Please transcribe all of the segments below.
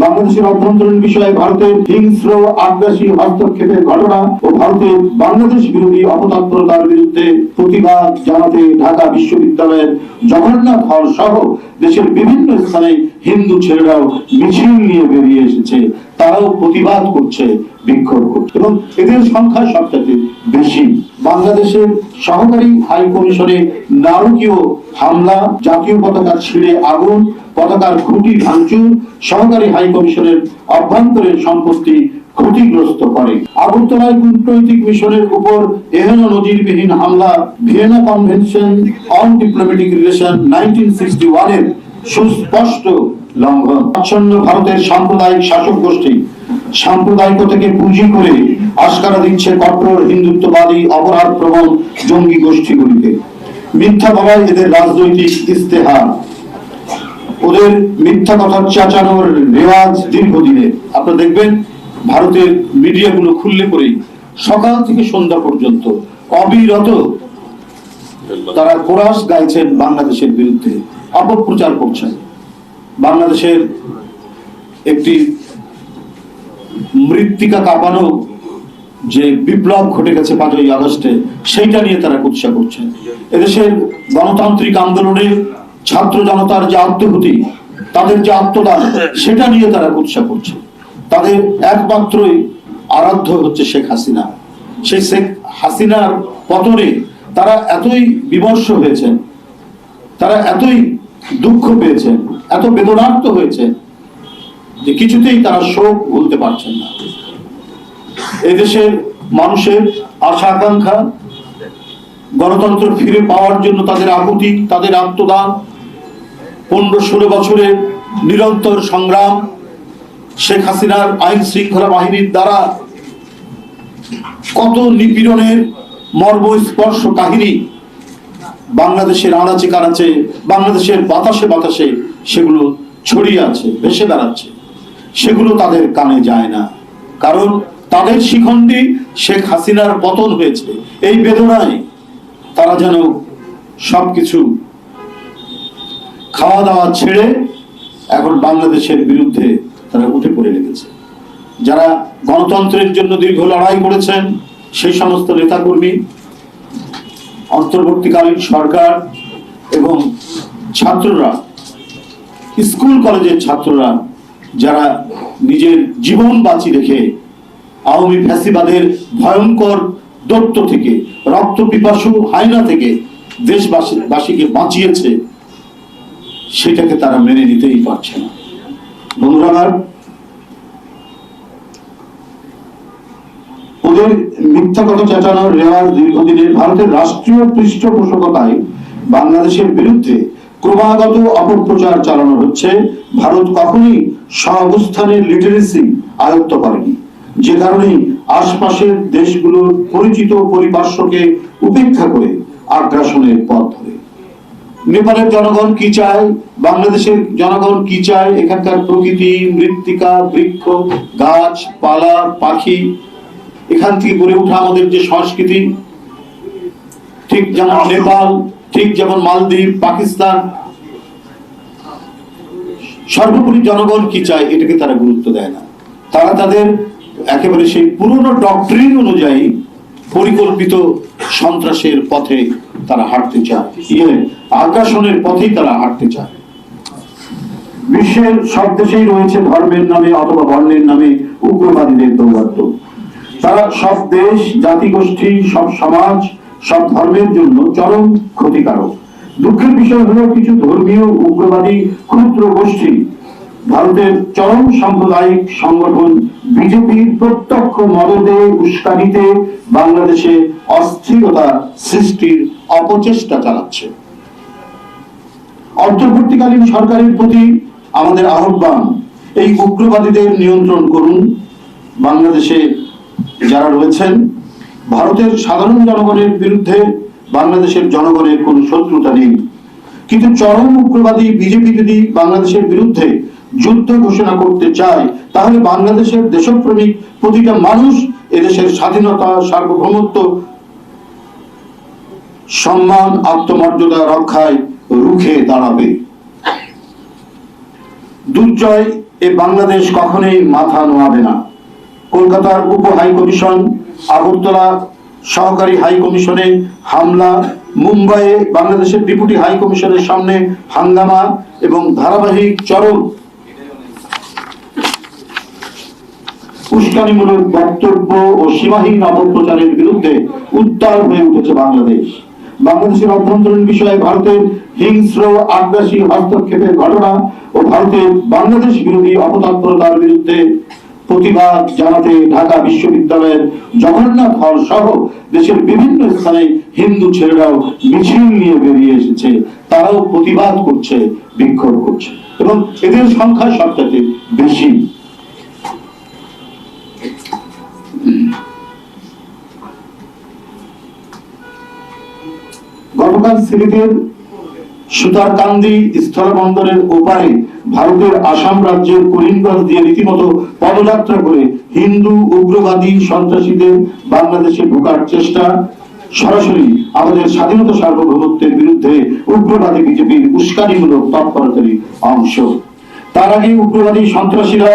বাংলাদেশের অভ্যন্তরীণ বিষয়ে ভারতের হিংস্র, আগ্রাসী হস্তক্ষেপের ঘটনা ও ভারতের বাংলাদেশ বিরোধী অপতৎপরতার বিরুদ্ধে প্রতিবাদ জানাতে ঢাকা বিশ্ববিদ্যালয়ের জগন্নাথ হল সহ দেশের বিভিন্ন স্থানে হিন্দু ছেলেরাও মিছিল নিয়ে বেরিয়ে এসেছে, তারাও প্রতিবাদ করছে, বিক্ষোভ করছে। এবং এদের সংখ্যা সবচেয়ে বেশি। বাংলাদেশের সহকারী হাই কমিশনে নারকীয় হামলা, জাতীয় পতাকা ছিঁড়ে আগুন, পতাকার খুঁটি ভাঙচুর, সহকারী হাই কমিশনের অভ্যন্তরীণ সম্পত্তি ক্ষতিগ্রস্ত করে। আগরতলায় কূটনৈতিক মিশনের উপর এহেন নজিরবিহীন হামলা, Vienna convention on diplomatic relation nineteen সুস্পষ্ট লঙ্ঘন। আচ্ছন্ন ভারতের সাম্প্রদায়িক শাসক গোষ্ঠী পুঁজি করে দিচ্ছে হিন্দুত্ববাদী অপরাধ প্রবণ জঙ্গি গোষ্ঠীগুলিকে। মিথ্যা বলায় এদের রাজনৈতিক ইস্তেহার ওদের মিথ্যা কথা চাচানোর রেওয়াজ দীর্ঘদিনের আপনারা দেখবেন, ভারতের মিডিয়াগুলো খুললে পরেই সকাল থেকে সন্ধ্যা পর্যন্ত অবিরত তারা কোরাস গাইছেন বাংলাদেশের বিরুদ্ধে। অপপ্রচার করছেন। বাংলাদেশের একটি মৃত্তিকা কাঁপানো যে বিপ্লব ঘটে গেছে পাঁচই আগস্টে, সেইটা নিয়ে তারা কুৎসা করছে। এদেশের গণতান্ত্রিক আন্দোলনে ছাত্র জনতার যে আত্মভূতি তাদের যে আত্মদান, সেটা নিয়ে তারা কুৎসা করছে। তাদের একমাত্রই আরাধ্য হচ্ছে শেখ হাসিনা। সেই শেখ হাসিনার পতনে তারা এতই বিমর্ষ হয়েছেন, তারা এতই দুঃখ পেয়েছেন, এত বেদনার্ত হয়েছে যে কিছুতেই তারা শোক ভুলতে পারছেন না। এদেশের মানুষের আশা আকাঙ্ক্ষা, গণতন্ত্র ফিরে পাওয়ার জন্য তাদের আকুতি, তাদের আত্মদান পনেরো ষোলো বছরের নিরন্তর সংগ্রাম শেখ হাসিনার আইন শৃঙ্খলা বাহিনীর দ্বারা কত নিপীড়নের মর্মস্পর্শ কাহিনী বাংলাদেশের আনাচে কানাচে, বাংলাদেশের বাতাসে বাতাসে সেগুলো ছড়িয়ে আছে, ভেসে বেড়াচ্ছে। সেগুলো তাদের কানে যায় না। কারণ তাদের শিখণ্ডী শেখ হাসিনার পতন হয়েছে। এই বেদনায় তারা যেন সবকিছু খাওয়া দাওয়া ছেড়ে এখন বাংলাদেশের বিরুদ্ধে তারা উঠে পড়ে লেগেছে। যারা গণতন্ত্রের জন্য দীর্ঘ লড়াই করেছেন, সেই সমস্ত নেতাকর্মী অন্তর্বর্তীকালীন সরকার এবং ছাত্ররা, স্কুল কলেজের ছাত্ররা, যারা নিজের জীবন বাঁচি রেখে আওয়ামী ফ্যাসিবাদের ভয়ঙ্কর দত্ত থেকে, রক্ত পিপাসু হাইনা থেকে দেশবাসী বাসীকে বাঁচিয়েছে, সেটাকে তারা মেনে নিতেই পারছে না। বন্ধুরা ওদের মিথ্যা কথা চেঁচানোর রেওয়াজ দীর্ঘদিনের ভারতের রাষ্ট্রীয় পৃষ্ঠপোষকতায় বাংলাদেশের বিরুদ্ধে ক্রমাগত অপপ্রচার চালানো হচ্ছে। ভারত কখনই সহাবস্থানের লিটারেসি আয়ত্ত করেনি। যে কারণে আশপাশের দেশগুলোর পরিচিত পরিপার্শ্বকে উপেক্ষা করে আগ্রাসনের পথ ধরে। নেপালের জনগণ কি চায়? বাংলাদেশের জনগণ কি চায়? এখানকার প্রকৃতি, মৃত্তিকা, বৃক্ষ, গাছ, পালা, পাখি এখান থেকে গড়ে ওঠা আমাদের যে সংস্কৃতি, ঠিক যেমন নেপাল, ঠিক যেমন মালদ্বীপ, পাকিস্তান, সর্বোপরি জনগণ কি চায় এটাকে তারা গুরুত্ব দেয় না। তারা তাদের একেবারে সেই পুরনো ডক্ট্রিন অনুযায়ী পরিকল্পিত সন্ত্রাসের পথে তারা হাঁটতে চায়। ইয়ে আগ্রাসনের পথেই তারা হাঁটতে চায়। বিশ্বের সব দেশেই রয়েছে ধর্মের নামে অথবা বর্ণের নামে উগ্রবাদীদের দৌরাত্ম তারা সব দেশ জাতিগোষ্ঠী সব সমাজ, সব ধর্মের জন্য চরম ক্ষতিকারক। দুঃখের বিষয় হলো কিছু ধর্মীয় উগ্রবাদী ক্ষুদ্র গোষ্ঠী। ভারতের চরম সাম্প্রদায়িক সংগঠন বিজেপির প্রত্যক্ষ মদতে উস্কানিতে বাংলাদেশে অস্থিরতা সৃষ্টির অপচেষ্টা চালাচ্ছে। অন্তর্বর্তীকালীন সরকারের প্রতি আমাদের আহ্বান, এই উগ্রবাদীদের নিয়ন্ত্রণ করুন। বাংলাদেশে যারা রয়েছেন, ভারতের সাধারণ জনগণের বিরুদ্ধে বাংলাদেশের জনগণের কোন শত্রুতা নেই। কিন্তু চরম উগ্রবাদী বিজেপি যদি বাংলাদেশের বিরুদ্ধে যুদ্ধ ঘোষণা করতে চায়, তাহলে বাংলাদেশের দেশপ্রেমিক প্রতিটা মানুষ এদেশের স্বাধীনতা, সার্বভৌমত্ব, সম্মান, আত্মমর্যাদা রক্ষায় রুখে দাঁড়াবে। দুর্জয়, এ বাংলাদেশ কখনোই মাথা নোয়াবে না। কলকাতার উপ হাই কমিশন, আগরতলা সহকারী হাই কমিশনে হামলা মুম্বাইয়ে বাংলাদেশের ডেপুটি হাই কমিশনের সামনে হাঙ্গামা এবং ধারাবাহিক চরম উস্কানিমূলক বক্তব্য ও সীমাহীন অপপ্রচারের বিরুদ্ধে উত্তাল হয়ে উঠেছে বাংলাদেশ। বাংলাদেশের অভ্যন্তরীণ বিষয়ে ভারতের হিংস্র, আগ্রাসী হস্তক্ষেপের ঘটনা ও ভারতের বাংলাদেশ বিরোধী অপতৎপরতার বিরুদ্ধে প্রতিবাদ জানাতে ঢাকা বিশ্ববিদ্যালয়ের জগন্নাথ হল সহ দেশের বিভিন্ন স্থানে হিন্দু ছেলেরাও মিছিল নিয়ে বেরিয়ে এসেছে। তারাও প্রতিবাদ করছে, বিক্ষোভ করছে এবং এদের সংখ্যা সবচাইতে বেশি। গতকাল সিলেটের সুতারকান্দি স্থলবন্দরের ওপারে ভারতের আসাম রাজ্যের করিমগঞ্জ দিয়ে রীতিমতো পদযাত্রা করে হিন্দু, উগ্রবাদী সন্ত্রাসীদের বাংলাদেশে ঢোকার চেষ্টা, সরাসরি আমাদের স্বাধীনতা সার্বভৌমত্বের বিরুদ্ধে উগ্রবাদী বিজেপির উস্কানিমূলক তৎপরতারই অংশ। তার আগে উগ্রবাদী সন্ত্রাসীরা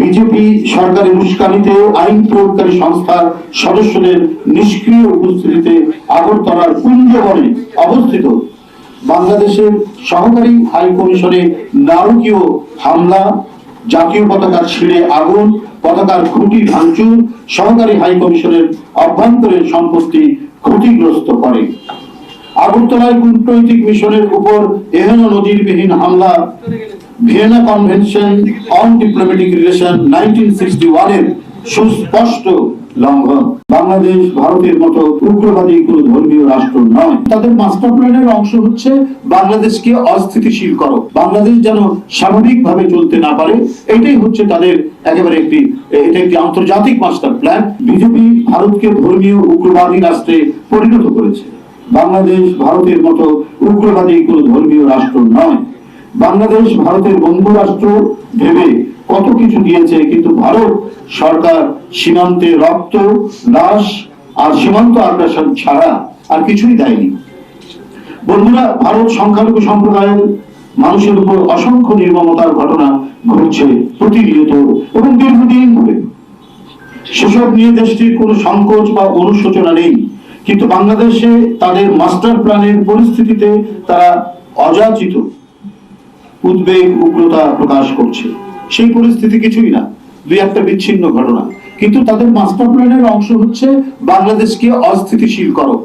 বিজেপি সরকারের উস্কানিতে আইন প্রয়োগকারী সংস্থার সদস্যদের নিষ্ক্রিয় উপস্থিতিতে আগরতলার কুঞ্জবনে অবস্থিত বাংলাদেশের সহকারী হাই কমিশনে নারকীয় হামলা, জাতীয় পতাকা ছিঁড়ে আগুন, পতাকার খুঁটি ভাঙচুর, সহকারী হাই কমিশনের অভ্যন্তরীণ সম্পত্তি ক্ষতিগ্রস্ত করে। আগরতলায় কূটনৈতিক মিশনের উপর এহেন নজিরবিহীন হামলা, Vienna convention on diplomatic relation nineteen sixty ওয়ানের সুস্পষ্ট লঙ্ঘন। বাংলাদেশ, ভারতের মতো উগ্রবাদী কোন ধর্মীয় রাষ্ট্র নয়। তাদের মাস্টার প্ল্যানের অংশ হচ্ছে বাংলাদেশকে অস্থিতিশীল করো। বাংলাদেশ যেন স্বাভাবিকভাবে চলতে না পারে, এটাই হচ্ছে তাদের একেবারে একটি, এটা একটি আন্তর্জাতিক মাস্টার প্ল্যান বিজেপি ভারতকে ধর্মীয় উগ্রবাদী রাষ্ট্রে পরিণত করেছে। বাংলাদেশ, ভারতের মতো উগ্রবাদী কোন ধর্মীয় রাষ্ট্র নয়। বাংলাদেশ, ভারতের বন্ধু রাষ্ট্র ভেবে কত কিছু দিয়েছে, কিন্তু ভারত সরকার সীমান্তে রক্ত, লাশ আর সীমান্ত আগ্রাসন ছাড়া আর কিছুই দেয়নি। বন্ধুরা, ভারত সংখ্যালঘু সম্প্রদায়ের মানুষের উপর অসংখ্য নির্মমতার ঘটনা ঘটছে প্রতিনিয়ত এবং দীর্ঘদিন ধরে। সেসব নিয়ে দেশটির কোনো সংকোচ বা অনুশোচনা নেই, কিন্তু বাংলাদেশে তাদের মাস্টার প্ল্যানের পরিস্থিতিতে তারা অযাচিত উদ্বেগ, উগ্রতা প্রকাশ করছে। সেই পরিস্থিতি কিছুই না। দুই একটা বিচ্ছিন্ন ঘটনা। কিন্তু তাদের মাস্টার প্ল্যানের অংশ হচ্ছে, বাংলাদেশকে অস্থিতিশীল করো।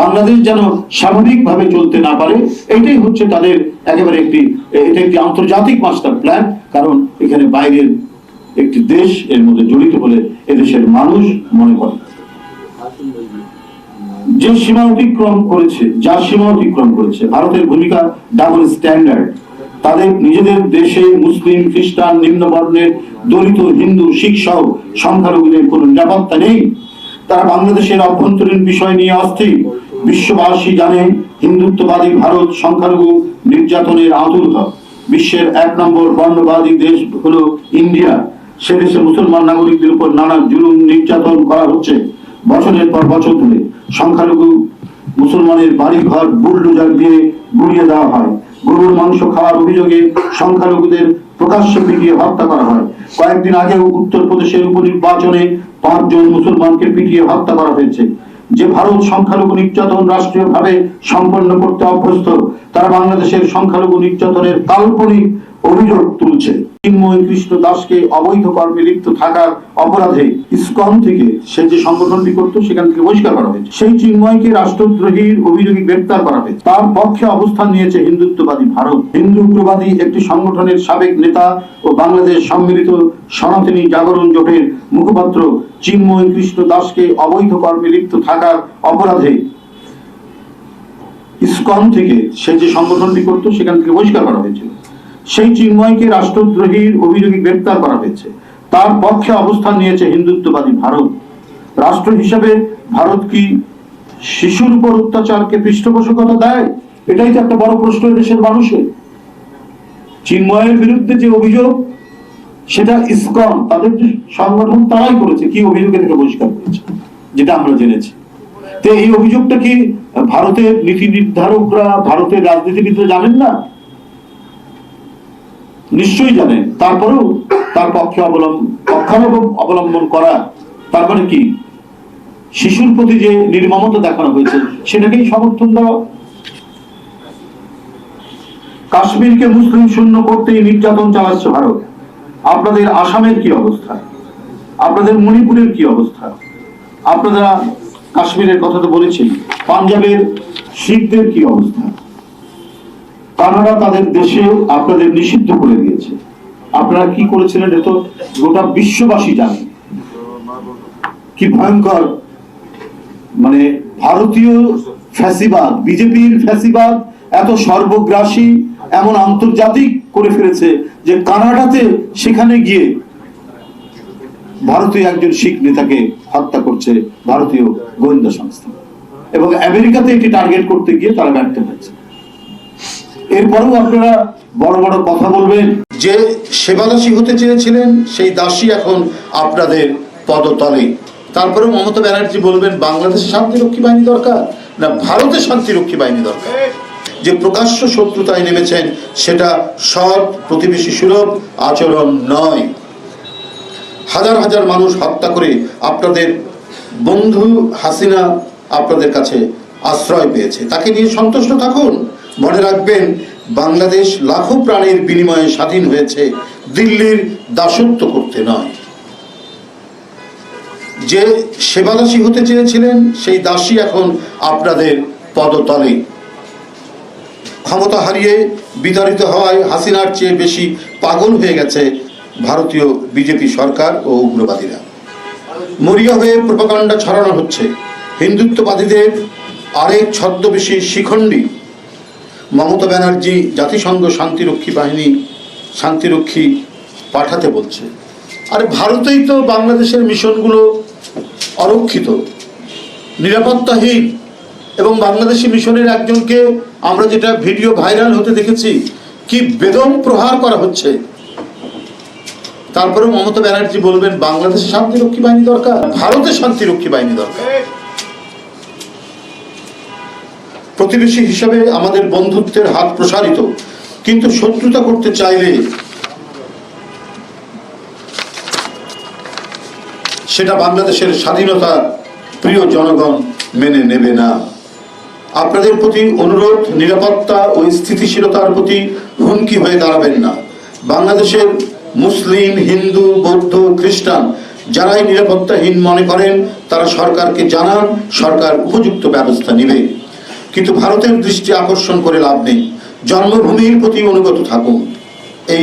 বাংলাদেশ যেন স্বাভাবিকভাবে চলতে না পারে, এটাই হচ্ছে তাদের একেবারে একটি, এটা একটি আন্তর্জাতিক মাস্টার প্ল্যান কারণ এখানে বাইরের একটি দেশ এর মধ্যে জড়িত বলে এদেশের মানুষ মনে করে। যে সীমা অতিক্রম করেছে, যা সীমা অতিক্রম করেছে, ভারতের ভূমিকা ডাবল স্ট্যান্ডার্ড তাদের নিজেদের দেশে মুসলিম, খ্রিস্টান, নিম্নবর্ণের, দলিত, হিন্দু, শিখ সহ সংখ্যালঘুদের কোনো নিরাপত্তা নেই। তারা বাংলাদেশের অভ্যন্তরীণ বিষয় নিয়ে অস্থির। বিশ্ববাসী জানে হিন্দুত্ববাদী ভারত সংখ্যালঘু নির্যাতনের আতুরত বিশ্বের এক নম্বর বর্ণবাদী দেশ হলো ইন্ডিয়া। সে দেশে মুসলমান নাগরিকদের উপর নানা জুলুম, নির্যাতন করা হচ্ছে বছরের পর বছর ধরে। সংখ্যালঘু মুসলমানের বাড়ি ঘর বুলডোজার দিয়ে গুড়িয়ে দেওয়া হয়। গরুর মাংস খাওয়ার অভিযোগে সংখ্যালঘুদের প্রকাশ্য পিটিয়ে হত্যা করা হয়। কয়েকদিন আগেও উত্তরপ্রদেশের উপনির্বাচনে পাঁচজন মুসলমানকে পিটিয়ে হত্যা করা হয়েছে। যে ভারত সংখ্যালঘু নির্যাতন রাষ্ট্রীয়ভাবে সম্পন্ন করতে অভ্যস্ত, তারা বাংলাদেশের সংখ্যালঘু নির্যাতনের কাল্পনিক অভিযোগ তুলছে। চিন্ময় কৃষ্ণ দাসকে অবৈধ কর্মে লিপ্ত থাকার অপরাধে ইসকন থেকে সে যে সংগঠনটি করত, সেখান থেকে বহিষ্কার করা হয়েছে। সেই চিন্ময়কে রাষ্ট্রদ্রোহীর অভিযোগে গ্রেপ্তার করা হয়েছে। তার পক্ষে অবস্থান নিয়েছে হিন্দুত্ববাদী ভারত। হিন্দু উগ্রবাদী একটি সংগঠনের সাবেক নেতা ও বাংলাদেশ সম্মিলিত সনাতনী জাগরণ জোটের মুখপাত্র চিন্ময় কৃষ্ণ দাসকে অবৈধ কর্মে লিপ্ত থাকার অপরাধে ইসকন থেকে সে যে সংগঠনটি করত, সেখান থেকে বহিষ্কার করা হয়েছিল সেই চিন্ময়কে রাষ্ট্রদ্রোহীর অভিযোগে গ্রেপ্তার করা হয়েছে। তার পক্ষে অবস্থান নিয়েছে হিন্দুত্ববাদী ভারত। রাষ্ট্র হিসাবে ভারত কি শিশুর উপর অত্যাচারকে পৃষ্ঠপোষকতা দেয়? এটাই তো একটা বড় প্রশ্ন দেশের মানুষের চিন্ময়ের বিরুদ্ধে যে অভিযোগ, সেটা ইসকন, তাদের যে সংগঠন, তারাই করেছে, কি অভিযোগে থেকে বহিষ্কার করেছে, যেটা আমরা জেনেছি। তো এই অভিযোগটা কি ভারতের নীতি নির্ধারকরা, ভারতের রাজনীতিবিদরা জানেন না? নিশ্চয়ই জানেন তারপরেও তার পক্ষে অবলম্বন অবলম্বন করা, তার মানে কি? শিশুর প্রতি যে নির্মমতা দেখানো হয়েছে, সেটাকেই সমর্থন দেওয়া। কাশ্মীরকে মুসলিম শূন্য করতেই নির্যাতন চালাচ্ছে ভারত। আপনাদের আসামের কি অবস্থা? আপনাদের মণিপুরের কি অবস্থা? আপনারা কাশ্মীরের কথা তো বলেছি পাঞ্জাবের শিখদের কি অবস্থা? তারা তাদের দেশে আপনাদের নিষিদ্ধ করে দিয়েছে। আপনারা কি করেছিলেন এ তো গোটা বিশ্ববাসী জানে। কি ভয়ঙ্কর। মানে ভারতীয় ফ্যাসিবাদ, বিজেপির ফ্যাসিবাদ এত সর্বগ্রাসী, এমন আন্তর্জাতিক করে ফেলেছে যে কানাডাতে সেখানে গিয়ে ভারতীয় একজন শিখ নেতাকে হত্যা করছে ভারতীয় গোয়েন্দা সংস্থা। এবং আমেরিকাতে এটি টার্গেট করতে গিয়ে তারা ব্যর্থ হয়েছে। এরপরেও আপনারা বড় বড় কথা বলবেন। যে সেবাদাসী হতে চেয়েছিলেন, সেই দাসী এখন আপনাদের পদতলে। তারপরে মমতা ব্যানার্জি বলবেন, বাংলাদেশে শান্তিরক্ষী বাহিনী দরকার না ভারতে শান্তিরক্ষী বাহিনী দরকার? যে প্রকাশ্য শত্রুতায় নেমেছেন, সেটা সৎ প্রতিবেশী সুলভ আচরণ নয়। হাজার হাজার মানুষ হত্যা করে আপনাদের বন্ধু হাসিনা আপনাদের কাছে আশ্রয় পেয়েছে। তাকে নিয়ে সন্তুষ্ট থাকুন। মনে রাখবেন, বাংলাদেশ লাখো প্রাণের বিনিময়ে স্বাধীন হয়েছে, দিল্লির দাসত্ব করতে নয়। যে সেবাদাসী হতে চেয়েছিলেন, সেই দাসী এখন আপনাদের পদতলে। ক্ষমতা হারিয়ে বিতাড়িত হওয়ায় হাসিনার চেয়ে বেশি পাগল হয়ে গেছে ভারতীয় বিজেপি সরকার ও উগ্রবাদীরা। মরিয়া হয়ে প্রপাকাণ্ডা ছড়ানো হচ্ছে। হিন্দুত্ববাদীদের আরেক ছদ্মবেশী শিখণ্ডী মমতা ব্যানার্জি জাতিসংঘ শান্তিরক্ষী বাহিনী শান্তিরক্ষী পাঠাতে বলছে। আরে ভারতেই তো বাংলাদেশের মিশনগুলো অরক্ষিত, নিরাপত্তাহীন এবং বাংলাদেশি মিশনের একজনকে আমরা যেটা ভিডিও ভাইরাল হতে দেখেছি, কি বেদম প্রহার করা হচ্ছে। তারপরে মমতা ব্যানার্জি বলবেন, বাংলাদেশে শান্তিরক্ষী বাহিনী দরকার, ভারতে শান্তিরক্ষী বাহিনী দরকার। প্রতিবেশী হিসাবে আমাদের বন্ধুত্বের হাত প্রসারিত। কিন্তু শত্রুতা করতে চাইলে সেটা বাংলাদেশের স্বাধীনতা প্রিয় জনগণ মেনে নেবে না। আপনাদের প্রতি অনুরোধ, নিরাপত্তা ও স্থিতিশীলতার প্রতি হুমকি হয়ে দাঁড়াবেন না। বাংলাদেশের মুসলিম, হিন্দু, বৌদ্ধ, খ্রিস্টান যারাই নিরাপত্তাহীন মনে করেন, তারা সরকারকে জানান, সরকার উপযুক্ত ব্যবস্থা নেবে। কিন্তু ভারতের দৃষ্টি আকর্ষণ করে লাভ নেই। জন্মভূমির প্রতি অনুগত থাকুন। এই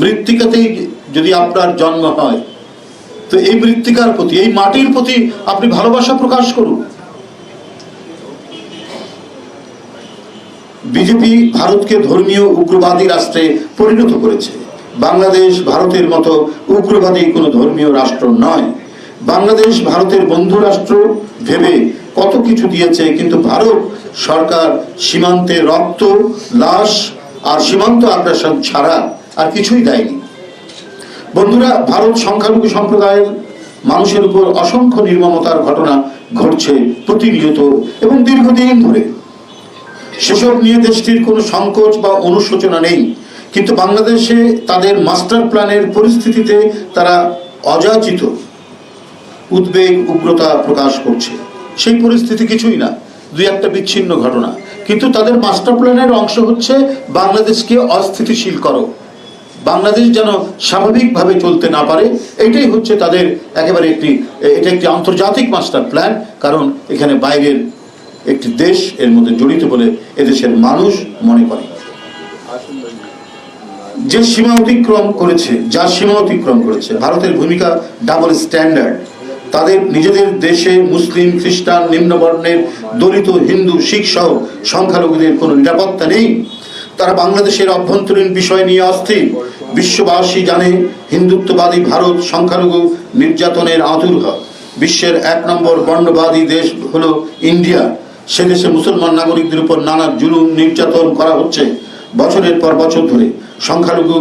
মৃত্তিকাতেই যদি আপনার জন্ম হয়, তো এই মৃত্তিকার প্রতি, এই মাটির প্রতি আপনি ভালোবাসা প্রকাশ করুন। বিজেপি ভারতকে ধর্মীয় উগ্রবাদী রাষ্ট্রে পরিণত করেছে। বাংলাদেশ ভারতের মতো উগ্রবাদী কোনো ধর্মীয় রাষ্ট্র নয়। বাংলাদেশ ভারতের বন্ধু রাষ্ট্র ভেবে কত কিছু দিয়েছে, কিন্তু ভারত সরকার সীমান্তে রক্ত, লাশ আর সীমান্ত আগ্রাসন ছাড়া আর কিছুই দেয়নি। বন্ধুরা, ভারত সংখ্যালঘু সম্প্রদায়ের মানুষের উপর অসংখ্য নির্মমতার ঘটনা ঘটছে প্রতিনিয়ত এবং দীর্ঘদিন ধরে। সেসব নিয়ে দেশটির কোনো সংকোচ বা অনুশোচনা নেই, কিন্তু বাংলাদেশে তাদের মাস্টার প্ল্যানের পরিস্থিতিতে তারা অযাচিত উদ্বেগ, উগ্রতা প্রকাশ করছে। সেই পরিস্থিতি কিছুই না। দুই একটা বিচ্ছিন্ন ঘটনা। কিন্তু তাদের মাস্টার প্ল্যানের অংশ হচ্ছে, বাংলাদেশকে অস্থিতিশীল করো। বাংলাদেশ যেন স্বাভাবিকভাবে চলতে না পারে, এটাই হচ্ছে তাদের একেবারে একটি, এটা একটি আন্তর্জাতিক মাস্টার প্ল্যান কারণ এখানে বাইরের একটি দেশ এর মধ্যে জড়িত বলে এদেশের মানুষ মনে করে। যে সীমা অতিক্রম করেছে, যা সীমা অতিক্রম করেছে, ভারতের ভূমিকা ডাবল স্ট্যান্ডার্ড তাদের নিজেদের দেশে মুসলিম, খ্রিস্টান, নিম্নবর্ণের, দলিত, হিন্দু, শিখ সহ সংখ্যালঘুদের কোনো নিরাপত্তা নেই। তারা বাংলাদেশের অভ্যন্তরীণ বিষয় নিয়ে অস্থির। বিশ্ববাসী জানে হিন্দুত্ববাদী ভারত সংখ্যালঘু নির্যাতনের আতুর হয় বিশ্বের এক নম্বর বর্ণবাদী দেশ হলো ইন্ডিয়া। সে দেশে মুসলমান নাগরিকদের উপর নানা জুলুম, নির্যাতন করা হচ্ছে বছরের পর বছর ধরে। সংখ্যালঘু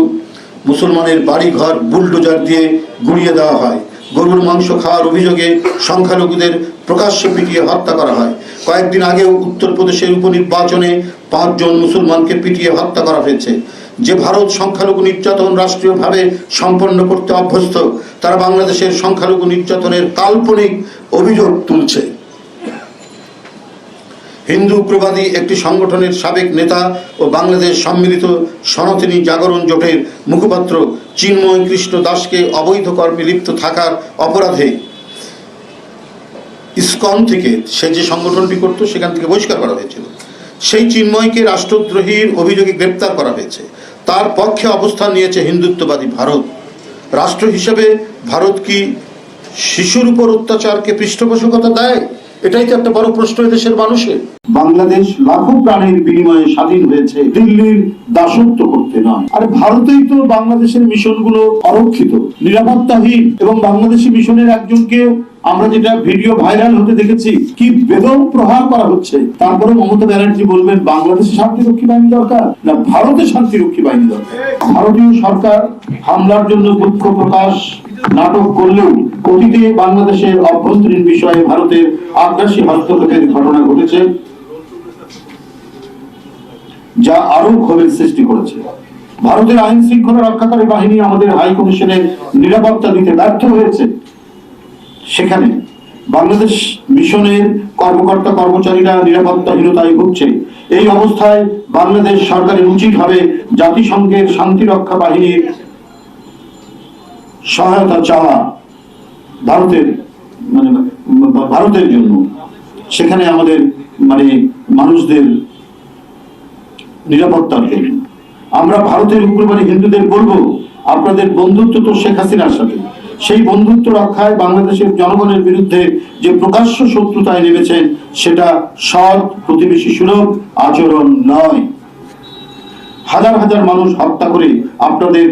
মুসলমানের বাড়ি ঘর বুলডোজার দিয়ে গুড়িয়ে দেওয়া হয়। গরুর মাংস খাওয়ার অভিযোগে সংখ্যালঘুদের প্রকাশ্যে পিটিয়ে হত্যা করা হয়। কয়েকদিন আগেও উত্তরপ্রদেশের উপনির্বাচনে পাঁচজন মুসলমানকে পিটিয়ে হত্যা করা হয়েছে। যে ভারত সংখ্যালঘু নির্যাতন রাষ্ট্রীয়ভাবে সম্পন্ন করতে অভ্যস্ত, তারা বাংলাদেশের সংখ্যালঘু নির্যাতনের কাল্পনিক অভিযোগ তুলছে। হিন্দু উগ্রবাদী একটি সংগঠনের সাবেক নেতা ও বাংলাদেশ সম্মিলিত সনাতনী জাগরণ জোটের মুখপাত্র চিন্ময় কৃষ্ণ দাসকে অবৈধ কর্মে লিপ্ত থাকার অপরাধে ইসকন থেকে সে যে সংগঠনটি করতো, সেখান থেকে বহিষ্কার করা হয়েছিল। সেই চিন্ময়কে রাষ্ট্রদ্রোহীর অভিযোগে গ্রেপ্তার করা হয়েছে। তার পক্ষে অবস্থান নিয়েছে হিন্দুত্ববাদী ভারত। রাষ্ট্র হিসেবে ভারত কি শিশুর উপর অত্যাচারকে পৃষ্ঠপোষকতা দেয়? এটাই তো একটা বড় প্রশ্ন দেশের মানুষের? বাংলাদেশ লাখো প্রাণের বিনিময়ে স্বাধীন হয়েছে, দিল্লির দাসত্ব করতে নয়। আর ভারতেই তো বাংলাদেশের মিশনগুলো নিরাপত্তাহীন এবং বাংলাদেশি মিশনের একজনকে আমরা যেটা ভিডিও ভাইরাল হতে দেখেছি, কি বেদম প্রহার করা হচ্ছে। তারপরে মমতা ব্যানার্জি বলবেন, বাংলাদেশে শান্তিরক্ষী বাহিনী দরকার না ভারতে শান্তিরক্ষী বাহিনী দরকার? ভারতীয় সরকার হামলার জন্য দুঃখ প্রকাশ নাটক করলেও অতীতে বাংলাদেশের অভ্যন্তরীণ বিষয়ে ভারতের আগ্রাসী হস্তক্ষেপের ঘটনা ঘটেছে, যা আরও ক্ষোভের সৃষ্টি করেছে। ভারতের আইন শৃঙ্খলা রক্ষাকারী বাহিনী আমাদের হাই কমিশনের নিরাপত্তা দিতে ব্যর্থ হয়েছে। সেখানে বাংলাদেশ মিশনের কর্মকর্তা কর্মচারীরা নিরাপত্তাহীনতায় ভুগছে। এই অবস্থায় বাংলাদেশ সরকারের উচিত হবে জাতিসংঘের শান্তি রক্ষা বাহিনীর সহায়তা চাওয়া ভারতের মানে ভারতের জন্য। সেখানে আমাদের মানে মানুষদের নিরাপত্তার জন্য। আমরা ভারতের উগ্রবাদী হিন্দুদের বলব, আপনাদের বন্ধুত্ব তো শেখ হাসিনার সাথে। সেই বন্ধুত্ব রক্ষায় বাংলাদেশের জনগণের বিরুদ্ধে যে প্রকাশ্য শত্রুতায় নেমেছেন সেটা সৎ প্রতিবেশী সুলভ আচরণ নয়। হাজার হাজার মানুষ হত্যা করে আপনাদের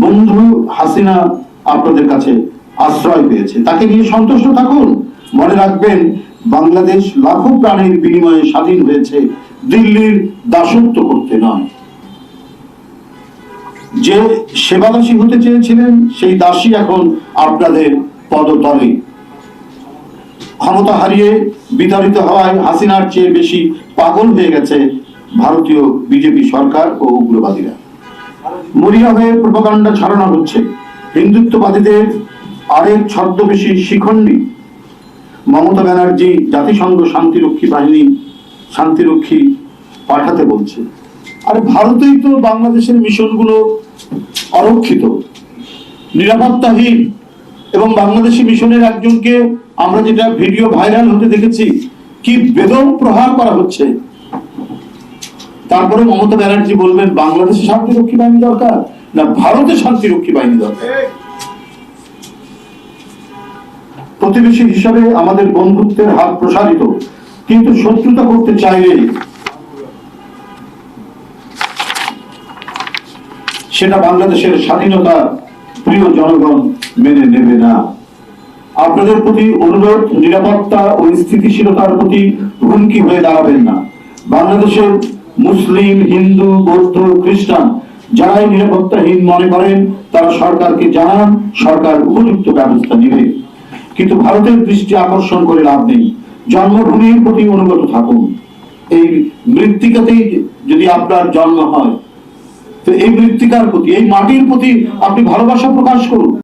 বন্ধু হাসিনা আপনাদের কাছে আশ্রয় পেয়েছে। তাকে নিয়ে সন্তুষ্ট থাকুন। মনে রাখবেন, বাংলাদেশ লাখো প্রাণের বিনিময়ে স্বাধীন হয়েছে। দিল্লির দাসত্ব করতে নয়। যে সেবাদাসী হতে চেয়েছিলেন, সেই দাসী এখন আপনাদের পদতলে। ক্ষমতা হারিয়ে বিতাড়িত হওয়ায় হাসিনার চেয়ে বেশি পাগল হয়ে গেছে ভারতীয় বিজেপি সরকার ও উগ্রবাদীরা। মরিয়া হয়ে প্রপাগান্ডা ছড়ানো হচ্ছে। হিন্দুত্ববাদীদের আরেক ছদ্মবেশী শিখণ্ডী। মমতা ব্যানার্জি জাতিসংঘ শান্তিরক্ষী বাহিনী শান্তিরক্ষী পাঠাতে বলছে। আর ভারতেই তো বাংলাদেশের মিশনগুলো অরক্ষিত। নিরাপত্তাহীন এবং বাংলাদেশি মিশনের একজনকে আমরা যেটা ভিডিও ভাইরাল হতে দেখেছি, কি বেদম প্রহার করা হচ্ছে। তারপরে মমতা ব্যানার্জি বলবেন, বাংলাদেশে শান্তিরক্ষী বাহিনী দরকার না ভারতে শান্তিরক্ষী বাহিনী দরকার? প্রতিবেশী হিসাবে আমাদের বন্ধুত্বের হাত প্রসারিত, কিন্তু শত্রুতা করতে চাইলে সেটা বাংলাদেশের স্বাধীনতা প্রিয় জনগণ মেনে নেবে না। আপনাদের প্রতি অনুরোধ, নিরাপত্তা ও স্থিতিশীলতার প্রতি হুমকি হয়ে দাঁড়াবেন না। বাংলাদেশের মুসলিম, হিন্দু, বৌদ্ধ, খ্রিস্টান, যারাই নিরাপত্তাহীন মনে করেন, তারা সরকারকে জানান, সরকার উপযুক্ত ব্যবস্থা নেবে। কিন্তু ভারতের দৃষ্টি আকর্ষণ করে লাভ নেই। জন্মভূমির প্রতি অনুগত থাকুন। এই মৃত্তিকাতেই যদি আপনার জন্ম হয়, তো এই মৃত্তিকার প্রতি, এই মাটির প্রতি আপনি ভালোবাসা প্রকাশ করুন।